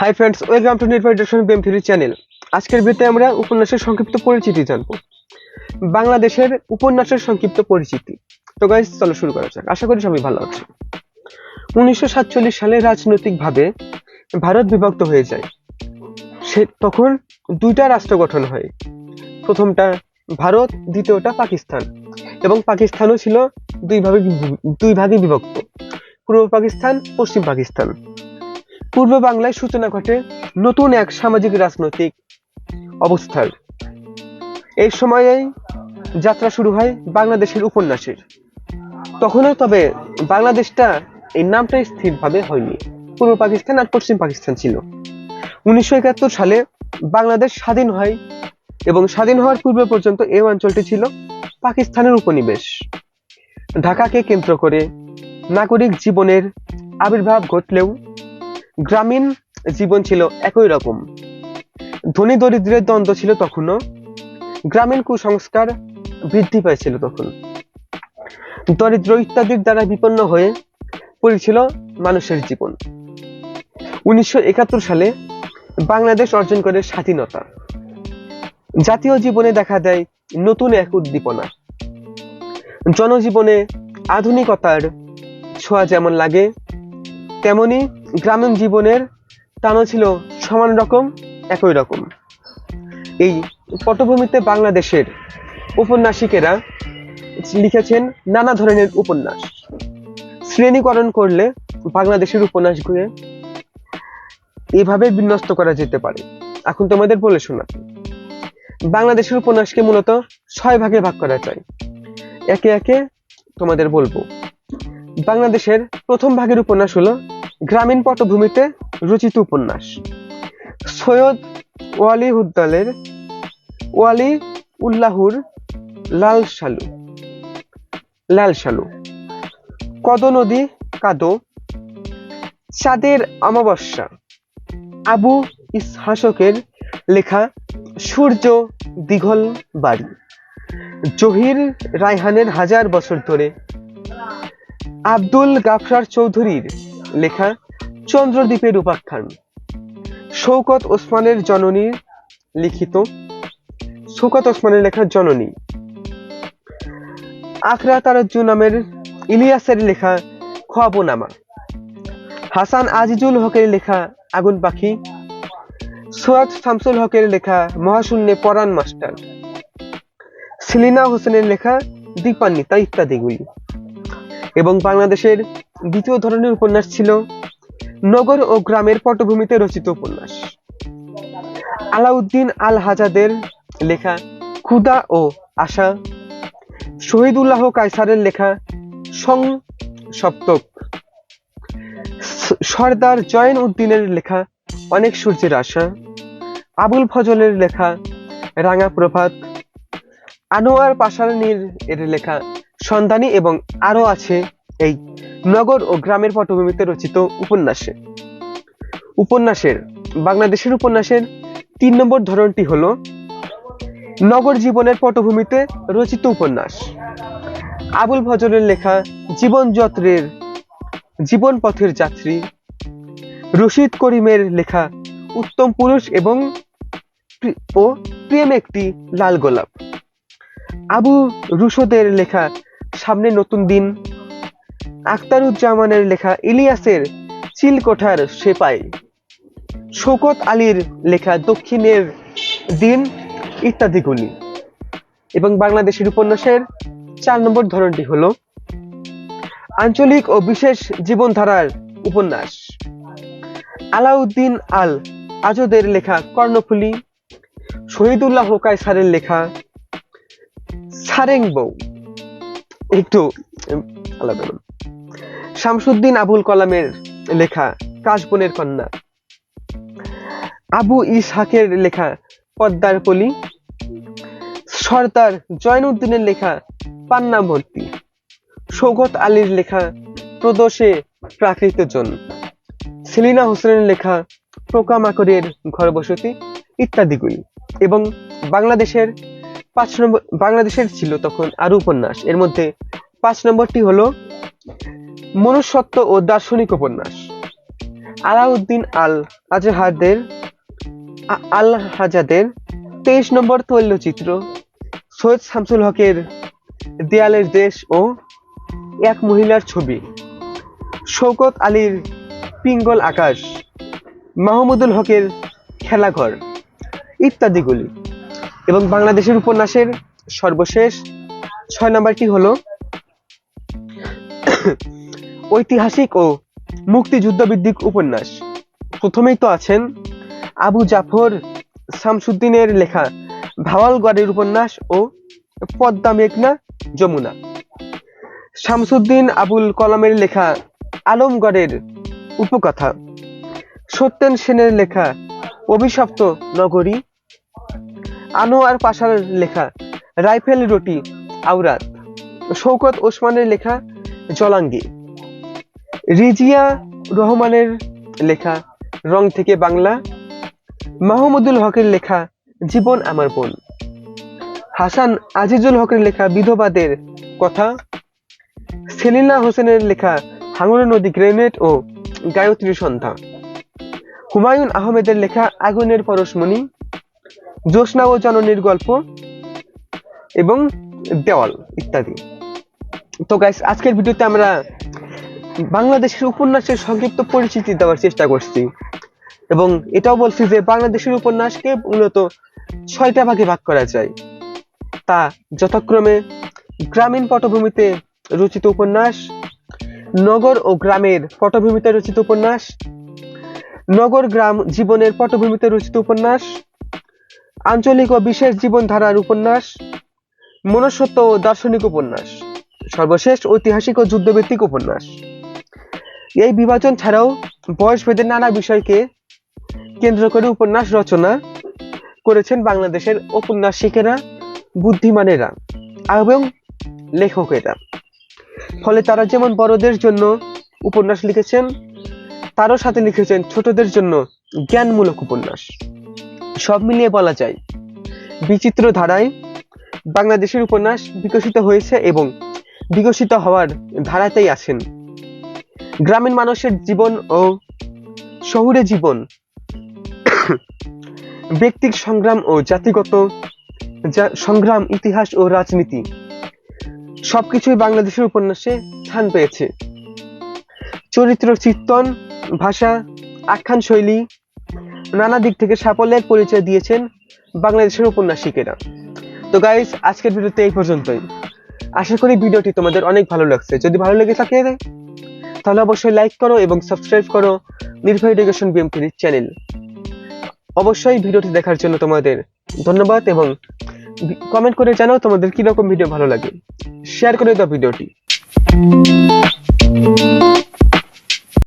Hi friends welcome to federation B M three channel আজকের ভিডিওতে আমরা উপন্যাসের সংক্ষিপ্ত পরিচিতি জানব। বাংলাদেশের উপন্যাসের সংক্ষিপ্ত পরিচিতি। তো গাইজ চলো শুরু করা যাক। আশা করি সবাই ভালো আছে। উনিশশো সাতচল্লিশ সালে রাজনৈতিকভাবে ভারত বিভক্ত হয়ে যায়। সে তখন দুইটা রাষ্ট্র গঠন হয়। প্রথমটা ভারত, দ্বিতীয়টা পাকিস্তান। এবং পাকিস্তানও ছিল দুই ভাগে দুই ভাগে বিভক্ত। পূর্ব পাকিস্তান, পশ্চিম পাকিস্তান। পূর্ব বাংলায় সূচনা ঘটে নতুন এক সামাজিক রাজনৈতিক অবস্থার। এই সময়েই যাত্রা শুরু হয় বাংলাদেশের উপন্যাসের। তখনও তবে বাংলাদেশটা এই নামটা স্থিরভাবে হয়নি। পূর্ব পাকিস্তান আর পশ্চিম পাকিস্তান ছিল। উনিশশো একাত্তর সালে বাংলাদেশ স্বাধীন হয় এবং স্বাধীন হওয়ার পূর্ব পর্যন্ত এই অঞ্চলটি ছিল পাকিস্তানের উপনিবেশ। ঢাকাকে কেন্দ্র করে নাগরিক জীবনের আবির্ভাব ঘটলেও গ্রামীণ জীবন ছিল একই রকম। ধনী দরিদ্রের দ্বন্দ্ব ছিল তখনও। গ্রামীণ কুসংস্কার বৃদ্ধি পেয়েছিল তখন। দরিদ্র ইত্যাদির দ্বারা বিপন্ন হয়ে পড়েছিল মানুষের জীবন। উনিশশো একাত্তর সালে বাংলাদেশ অর্জন করে স্বাধীনতা। জাতীয় জীবনে দেখা দেয় নতুন এক উদ্দীপনা। জনজীবনে আধুনিকতার ছোঁয়া যেমন লাগে, তেমনি গ্রামীণ জীবনের টানও ছিল সমান রকম, একই রকম। এই পটভূমিতে বাংলাদেশের উপন্যাসিকেরা লিখেছেন নানা ধরনের উপন্যাস। শ্রেণীকরণ করলে বাংলাদেশের উপন্যাসগুলো এভাবে বিন্যস্ত করা যেতে পারে। এখন তোমাদের বলে শোনাতে বাংলাদেশের উপন্যাসকে মূলত ছয় ভাগে ভাগ করা যায়। একে একে তোমাদের বলব। বাংলাদেশের প্রথম ভাগের উপন্যাস হলো গ্রামীণ পটভূমিতে রচিত উপন্যাস। সৈয়দ ওয়ালি হুদ্দালের ওয়ালি উল্লাহুর লাল শালু। লাল শালু। কদ নদী, কাদো। চাঁদের অমাবস্যা। আবু ইসহাসকের লেখা সূর্য দিঘল বাড়ি। জহির রায়হানের হাজার বছর ধরে আব্দুল গাফরার চৌধুরীর লেখা চন্দ্রদ্বীপের উপাখ্যান শৌকত ওসমানের জননীর লিখিত। শৌকত ওসমানের লেখা জননী। আখরা তারজ্জু নামের ইলিয়াসের লেখা খোয়াবনামা। হাসান আজিজুল হকের লেখা আগুন পাখি। সৈয়দ শামসুল হকের লেখা মহাশূন্যে পরাণ মাস্টার। সেলিনা হোসেনের লেখা দীপান্বিতা ইত্যাদিগুলি। এবং বাংলাদেশের দ্বিতীয় ধরনের উপন্যাস ছিল নগর ও গ্রামের পটভূমিতে রচিত উপন্যাস। আলাউদ্দিন আল হাজাদের লেখা ক্ষুদা ও আশা শহীদুল্লাহ কায়সারের লেখা সং সপ্তক সর্দার জয়ন উদ্দিনের লেখা অনেক সূর্যের আশা আবুল ফজলের লেখা রাঙা প্রভাত আনোয়ার পাশারানির এর লেখা সন্ধানী এবং আরও আছে এই নগর ও গ্রামের পটভূমিতে রচিত উপন্যাসে। উপন্যাসের, বাংলাদেশের উপন্যাসের তিন নম্বর ধরনটি হলো, নগর জীবনের পটভূমিতে রচিত উপন্যাস। আবুল ফজলের লেখা জীবন যত্রের জীবন পথের যাত্রী। রশিদ করিমের লেখা উত্তম পুরুষ এবং ও প্রেম একটি লাল গোলাপ। আবু রুশদের লেখা সামনে নতুন দিন আখতারুজ্জামানের লেখা ইলিয়াসের চিলকোঠার সেপাই। শৌকত আলীর লেখা দক্ষিণের দিন ইত্যাদিগুলি এবং বাংলাদেশের উপন্যাসের চার নম্বর ধরনটি হলো আঞ্চলিক ও বিশেষ জীবনধারার উপন্যাস। আলাউদ্দিন আল আজদের লেখা কর্ণফুলী। শহীদুল্লাহ কায়সারের লেখা সারেং বউ। একটু আলাদা। শামসুদ্দিন আবুল কালামের লেখা কাশবনের কন্যা। আবু ইসহাকের লেখা পদ্মার পলি সর্দার জয়নুদ্দিনের লেখা পান্না ভর্তি। সৌগত আলীর লেখা প্রদোষে প্রাকৃতজন সেলিনা হোসেনের লেখা পোকামাকড়ের ঘর বসতি ইত্যাদিগুলি। এবং বাংলাদেশের পাঁচ নম্বর বাংলাদেশের ছিল তখন আরও উপন্যাস। এর মধ্যে পাঁচ নম্বরটি হলো মনুষ্যত্ব ও দার্শনিক উপন্যাস। আলাউদ্দিন আল আজহাদের আল হাজাদের তেইশ নম্বর তৈলচিত্র, সৈয়দ শামসুল হকের দেয়ালের দেশ ও এক মহিলার ছবি। শৌকত আলীর পিঙ্গল আকাশ, মাহমুদুল হকের খেলাঘর ইত্যাদিগুলি। এবং বাংলাদেশের উপন্যাসের সর্বশেষ ছয় নম্বরটি হলো ঐতিহাসিক ও মুক্তিযুদ্ধভিত্তিক উপন্যাস। প্রথমেই তো আছেন আবু জাফর শামসুদ্দিনের লেখা ভাওয়ালগড়ের উপন্যাস ও পদ্মা মেঘনা যমুনা। শামসুদ্দিন আবুল কলামের লেখা আলমগড়ের উপকথা। সত্যেন সেনের লেখা অভিশপ্ত নগরী। আনোয়ার পাশার লেখা রাইফেল রুটি আওরাত। শৌকত ওসমানের লেখা জলাঙ্গি রিজিয়া রহমানের লেখা রং থেকে বাংলা, মাহমুদুল হকের লেখা জীবন আমার বোন। হাসান আজিজুল হকের লেখা বিধবাদের কথা, সেলিনা হোসেনের লেখা হাঙ্গর নদী গ্রেনেড ও গায়ত্রী সন্ধ্যা। হুমায়ুন আহমেদের লেখা আগুনের পরশমণি, জ্যোৎস্না ও জননীর গল্প এবং দেওয়াল ইত্যাদি। তো গাইস আজকের ভিডিওতে আমরা বাংলাদেশের উপন্যাসের সংক্ষিপ্ত পরিচিতি দেওয়ার চেষ্টা করছি। এবং এটাও বলছি যে, বাংলাদেশের উপন্যাসকে মূলত ছয়টা ভাগে ভাগ করা যায়। তা যথাক্রমে গ্রামীণ পটভূমিতে রচিত উপন্যাস, নগর ও গ্রামের পটভূমিতে রচিত উপন্যাস, নগর গ্রাম জীবনের পটভূমিতে রচিত উপন্যাস, আঞ্চলিক ও বিশেষ জীবনধারার উপন্যাস মনসত্ব ও দার্শনিক উপন্যাস, সর্বশেষ ঐতিহাসিক ও যুদ্ধভিত্তিক উপন্যাস। এই বিভাজন ছাড়াও বয়সভেদের নানা বিষয়কে কেন্দ্র করে উপন্যাস রচনা করেছেন বাংলাদেশের ঔপন্যাসিকেরা, বুদ্ধিমানেরা এবং লেখকেরা। ফলে তারা যেমন বড়দের জন্য উপন্যাস লিখেছেন, তারও সাথে লিখেছেন ছোটদের জন্য জ্ঞানমূলক উপন্যাস। সব মিলিয়ে বলা যায়, বিচিত্র ধারায় বাংলাদেশের উপন্যাস বিকশিত হয়েছে এবং বিকশিত হওয়ার ধারাতেই আছেন গ্রামীণ মানুষের জীবন ও শহুরে জীবন। ব্যক্তিক সংগ্রাম ও জাতিগত সংগ্রাম, ইতিহাস ও রাজনীতি। সবকিছুই বাংলাদেশের উপন্যাসে স্থান পেয়েছে। চরিত্র চিত্তন ভাষা, আখ্যান শৈলী, নানা দিক থেকে সাফল্যের পরিচয় দিয়েছেন বাংলাদেশের উপন্যাসিকেরা। তো গাইস আজকের ভিডিওতে এই পর্যন্তই। আশা করি ভিডিওটি তোমাদের অনেক ভালো লাগছে। যদি ভালো লেগে থাকে তাহলে অবশ্যই লাইক করো এবং সাবস্ক্রাইব করো নির্ভয় এডুকেশন বিএমপির চ্যানেল অবশ্যই ভিডিওটি দেখার জন্য তোমাদের ধন্যবাদ এবং কমেন্ট করে জানাও তোমাদের কীরকম ভিডিও ভালো লাগে। শেয়ার করে দাও ভিডিওটি।